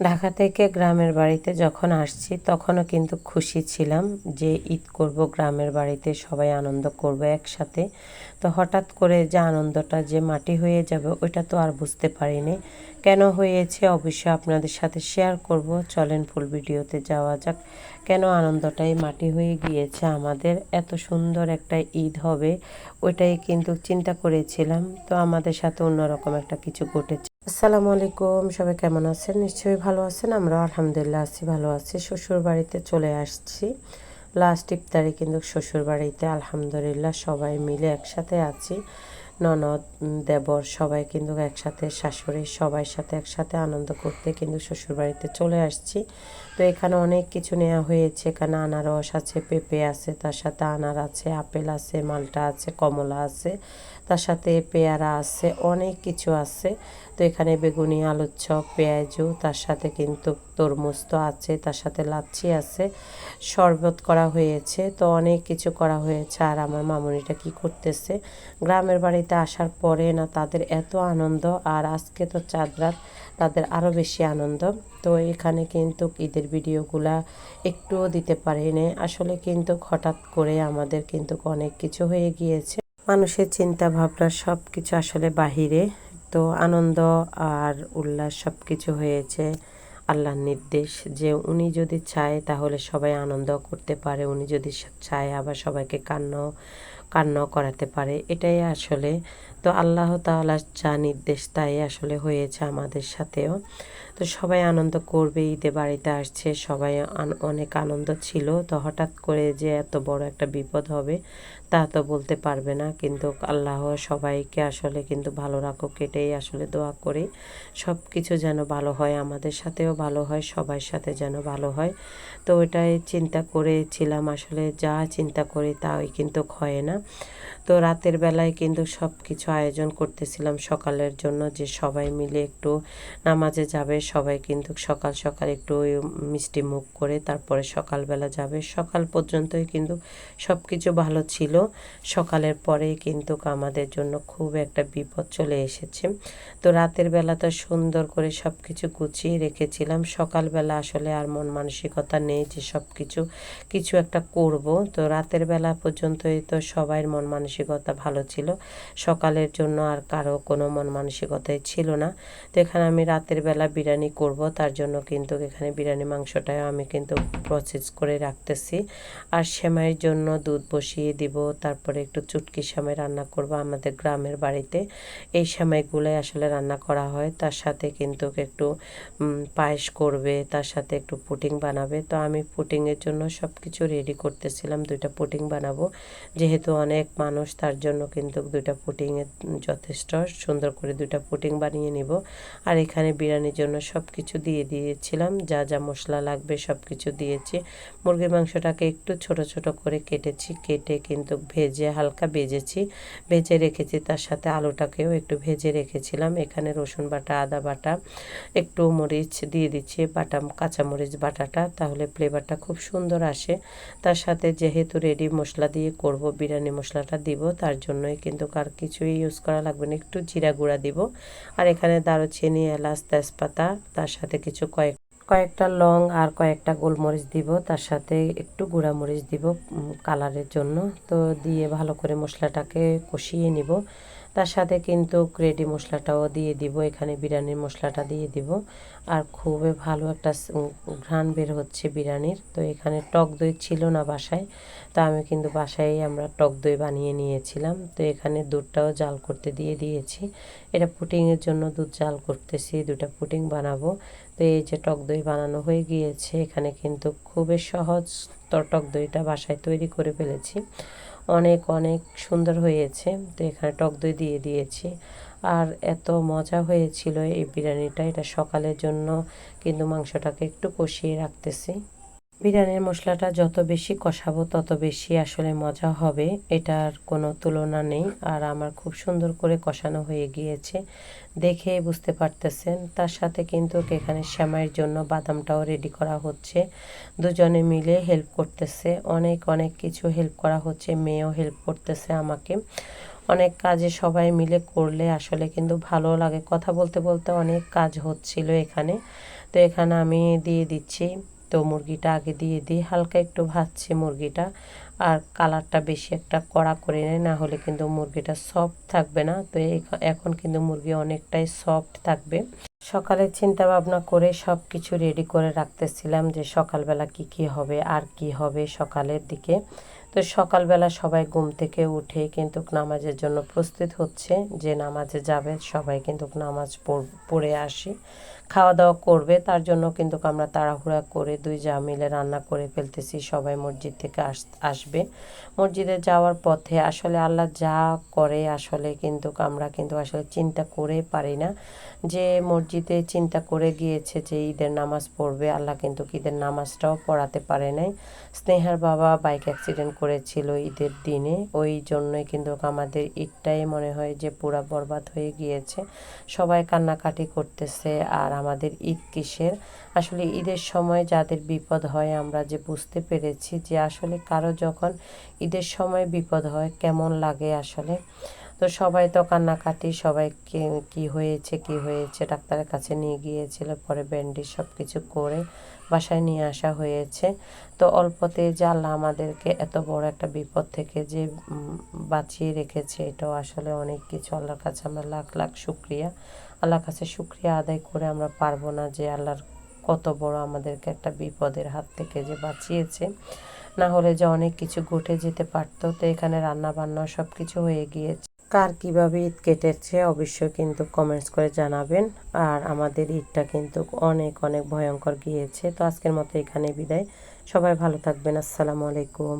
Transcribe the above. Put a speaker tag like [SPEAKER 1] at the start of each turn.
[SPEAKER 1] ঢাকা থেকে গ্রামের বাড়িতে যখন আসছি, তখনও কিন্তু খুশি ছিলাম যে ঈদ করব, গ্রামের বাড়িতে সবাই আনন্দ করব একসাথে। তো হঠাৎ করে যে আনন্দটা যে মাটি হয়ে যাবে, ওইটা তো আর বুঝতে পারিনি। কেন হয়েছে অবশ্যই আপনাদের সাথে শেয়ার করব। চলেন ফুল ভিডিওতে যাওয়া যাক। কেন আনন্দটাই মাটি হয়ে গিয়েছে? আমাদের এত সুন্দর একটা ঈদ হবে, ওইটাই কিন্তু চিন্তা করেছিলাম। তো আমাদের সাথে অন্যরকম একটা কিছু ঘটেছে। আসসালামু আলাইকুম, সবাই কেমন আছেন? নিশ্চয়ই ভালো আছেন আমরা আলহামদুলিল্লাহ আছি, ভালো আছি। শ্বশুর বাড়িতে চলে আসছি। লাস্ট ইফতারে কিন্তু শ্বশুর বাড়িতে আলহামদুলিল্লাহ সবাই মিলে একসাথে আছি। ননদ দেবর সবাই কিন্তু একসাথে, শাশুড়ি সবাই সাথে একসাথে আনন্দ করতে কিন্তু শ্বশুর বাড়িতে চলে আসছি। তো এখানে অনেক কিছু নেওয়া হয়েছে, এখানে আনারস আছে, পেঁপে আছে, তার সাথে আনার আছে, আপেল আছে, মালটা আছে, কমলা আছে, তার সাথে পেয়ারা আছে, অনেক কিছু আছে। তো এখানে বেগুনি, আলুর চপ, পেঁয়াজু, তার সাথে কিন্তু তরমুজ তো আছে, তার সাথে লাচ্ছি আছে, শরবত করা হয়েছে, তো অনেক কিছু করা হয়েছে। আর আমার মামুনিটা কি করতেছে? গ্রামের বাড়িতে আসার পরে না তাদের এত আনন্দ, আর আজকে তো চাঁদ রাত, তাদের আরও বেশি আনন্দ। তো এখানে কিন্তু ঈদের ভিডিওগুলা একটুও দিতে পারিনি। আসলে কিন্তু হঠাৎ করে আমাদের কিন্তু অনেক কিছু হয়ে গিয়েছে। মানুষের চিন্তা ভাবনা সব কিছু আসলে বাহিরে। তো আনন্দ আর উল্লাস সব কিছু হয়েছে আল্লাহর নির্দেশ। যে উনি যদি চায় তাহলে সবাই আনন্দ করতে পারে, উনি যদি চায় আবার সবাইকে কান্নাও কান্নাও করাতে পারে। এটাই আসলে। তো আল্লাহ তাআলা যা নির্দেশ, তাই আসলে হয়েছে আমাদের সাথেও। তো সবাই আনন্দ করবে, ঈদে বাড়িতে আসছে, সবাই অনেক আনন্দ ছিল। তো হঠাৎ করে যে এত বড় একটা বিপদ হবে, তা তো বলতে পারবে না। কিন্তু আল্লাহ সবাইকে আসলে কিন্তু ভালো রাখো কেটেই আসলে দোয়া করি। সব কিছু যেন ভালো হয়, আমাদের সাথেও ভালো হয়, সবার সাথে যেন ভালো হয়। তো ওইটাই চিন্তা করেছিলাম, আসলে যা চিন্তা করি তাই কিন্তু হয় না। তো রাতের বেলায় কিন্তু সব কিছু আয়োজন করতেছিলাম সকালের জন্য যে সবাই মিলে একটু নামাজে যাবে, সবাই কিন্তু সকাল সকাল একটু মিষ্টি মুখ করে তারপরে সকালবেলা যাবে। সকাল পর্যন্তই কিন্তু সব কিছু ভালো ছিল। সকালের পরেই কিন্তু আমাদের জন্য খুব একটা বিপদ চলে এসেছে। তো রাতের বেলা তো সুন্দর করে সব কিছু গুছিয়ে রেখেছিলাম। সকালবেলা আসলে আর মন মানসিকতা নেই যে সব কিছু কিছু একটা করব। তো রাতের বেলা পর্যন্তই তো সবাই মন মানসিকতা ভালো ছিল। সকালের জন্য আর কারও কোনো মন মানসিকতাই ছিল না। তো এখানে আমি রাতের বেলা বিরিয়ানি করব, তার জন্য কিন্তু এখানে বিরিয়ানি মাংসটাও আমি কিন্তু প্রসেস করে রাখতেছি। আর সেমাইয়ের জন্য দুধ বসিয়ে দিব, তারপরে একটু চুটকি সেমাই রান্না করব আমাদের গ্রামের বাড়িতে। এই সেমাইগুলোই আসলে রান্না করা হয়, তার সাথে কিন্তু একটু পায়েস করবে, তার সাথে একটু পুটিং বানাবে। তো আমি পুটিংয়ের জন্য সব কিছু রেডি করতেছিলাম, দুইটা পুটিং বানাবো। যেহেতু অনেক মানুষ তার জন্য কিন্তু দুইটা পুটিংয়ের যথেষ্ট। সুন্দর করে দুইটা পুটিং বানিয়ে নিব। আর এখানে বিরিয়ানির জন্য সব কিছু দিয়ে দিয়েছিলাম। যা যা মশলা লাগবে সব কিছু দিয়েছি। মুরগির মাংসটাকে একটু ছোট ছোট করে কেটেছি। কেটে কিন্তু ভেজে, হালকা ভেজেছি। ভেজে রেখেছি, তার সাথে আলুটাকেও একটু ভেজে রেখেছিলাম। এখানে রসুন বাটা, আদা বাটা, একটু মরিচ দিয়ে দিচ্ছি, বাটা কাঁচামরিচ বাটাটা। তাহলে ফ্লেভারটা খুব সুন্দর আসে। তার সাথে যেহেতু রেডি মশলা দিয়ে করব বিরিয়ানি মশলাটা দিব, তার জন্যই কিন্তু কার কিছুই ইউজ করা লাগবে না। একটু জিরা গুঁড়া দিব, আর এখানে দারুচিনি, এলাচ, তেজপাতা, তার সাথে কিছু কয়েক, কয়েকটা লং আর কয়েকটা গোলমরিচ দিব, তার সাথে একটু গুঁড়া মরিচ দিব কালারের জন্য। তো দিয়ে ভালো করে মশলাটাকে কষিয়ে নিব। তার সাথে কিন্তু গ্রেডি মশলাটাও দিয়ে দিব, এখানে বিরিয়ানির মশলাটা দিয়ে দিব। আর খুবই ভালো একটা ঘ্রাণ বের হচ্ছে বিরিয়ানির। তো এখানে টক দই ছিল না বাসায়, তো আমি কিন্তু বাসায় আমরা টক দই বানিয়ে নিয়েছিলাম। তো এখানে দুধটাও জাল করতে দিয়ে দিয়েছি। এটা পুটিংয়ের জন্য দুধ জাল করতেছি দুটা পুটিং বানাবো। তো এই যে টক দই বানানো হয়ে গিয়েছে, এখানে কিন্তু খুবই সহজ টক দইটা বাসায় তৈরি করে ফেলেছি। অনেক অনেক সুন্দর হয়েছে। তো এখানে টক দই দিয়ে দিয়েছি। আর এত মজা হয়েছিল এই বিরিয়ানিটা। এটা সকালের জন্য কিন্তু মাংসটাকে একটু কষিয়ে রাখতেছি। বিরিয়ানির মশলাটা যত বেশি কষাবো, তত বেশি আসলে মজা হবে। এটার কোনো তুলনা নেই। আর আমার খুব সুন্দর করে কষানো হয়ে গিয়েছে। দেখে বুঝতে পারতেছেন। তার সাথে কিন্তু এখানে শ্যামাইয়ের জন্য বাদামটাও রেডি করা হচ্ছে। দুজনে মিলে হেল্প করতেছে। অনেক অনেক কিছু হেল্প করা হচ্ছে। মেয়েও হেল্প করতেছে আমাকে। অনেক কাজে সবাই মিলে করলে আসলে কিন্তু ভালো লাগে। কথা বলতে বলতে অনেক কাজ হচ্ছিল এখানে। তো এখানে আমি দিয়ে দিচ্ছি। তো মুরগিটা আগে দিয়ে দিই হালকা একটু ভাজছি মুরগিটা। আর কালারটা বেশি একটা কড়া করে নেয় না হলে কিন্তু মুরগিটা সফট থাকবে না। তো এখন কিন্তু মুরগি অনেকটাই সফট থাকবে। সকালে চিন্তা ভাবনা করে সব কিছু রেডি করে রাখতেছিলাম যে সকালবেলা কি কি হবে, আর কি হবে সকালের দিকে। তো সকালবেলা সবাই ঘুম থেকে উঠে কিন্তু নামাজের জন্য প্রস্তুত হচ্ছে। যে নামাজে যাবে সবাই কিন্তু নামাজ পড়ে আসি। খাওয়া দাওয়া করবে, তার জন্য কিন্তু আমরা তাড়াহুড়া করে দুই যা মিলে রান্না করে ফেলতেছি। সবাই মসজিদ থেকে আস, আসবে। মসজিদে যাওয়ার পথে আসলে আল্লাহ যা করে আসলে কিন্তু আমরা কিন্তু আসলে চিন্তা করে পারি না। যে মসজিদে চিন্তা করে গিয়েছে যে ঈদের নামাজ পড়বে, আল্লাহ কিন্তু ঈদের নামাজটাও পড়াতে পারে নাই। স্নেহার বাবা বাইক অ্যাক্সিডেন্ট করেছিল ঈদের দিনে। ওই জন্যই কিন্তু আমাদের ঈদটাই মনে হয় যে পুরা বরবাদ হয়ে গিয়েছে। সবাই কান্নাকাটি করতেছে আর আমাদের ঈদ কিসের? আসলে ঈদের সময় যাদের বিপদ হয়, আমরা যে বুঝতে পেরেছি যে আসলে কারও যখন ঈদের সময় বিপদ হয়, কেমন লাগে আসলে? তো সবাই তো কান্নাকাটি, সবাই কে- হয়েছে, কি হয়েছে, ডাক্তারের কাছে নিয়ে গিয়েছিল, পরে ব্যান্ডেজ সব কিছু করে বাসায় নিয়ে আসা হয়েছে। তো অল্পতে যে আল্লাহ আমাদেরকে এত বড় একটা বিপদ থেকে যে বাঁচিয়ে রেখেছে, এটাও আসলে অনেক কিছু। আল্লাহর কাছে আমরা লাখ লাখ শুক্রিয়া। আল্লাহর কাছে শুক্রিয়া আদায় করে আমরা পারব না যে আল্লাহর কত বড় আমাদেরকে একটা বিপদের হাত থেকে যে বাঁচিয়েছে। না হলে যে অনেক কিছু ঘটে যেতে পারতো। তো এখানে রান্না বান্না সব কিছু হয়ে গিয়েছে। কার কীভাবে ঈদ কেটেছে অবশ্যই কিন্তু কমেন্টস করে জানাবেন। আর আমাদের ঈদটা কিন্তু অনেক অনেক ভয়ঙ্কর গিয়েছে। তো আজকের মতো এখানে বিদায়। সবাই ভালো থাকবেন। আসসালামু আলাইকুম।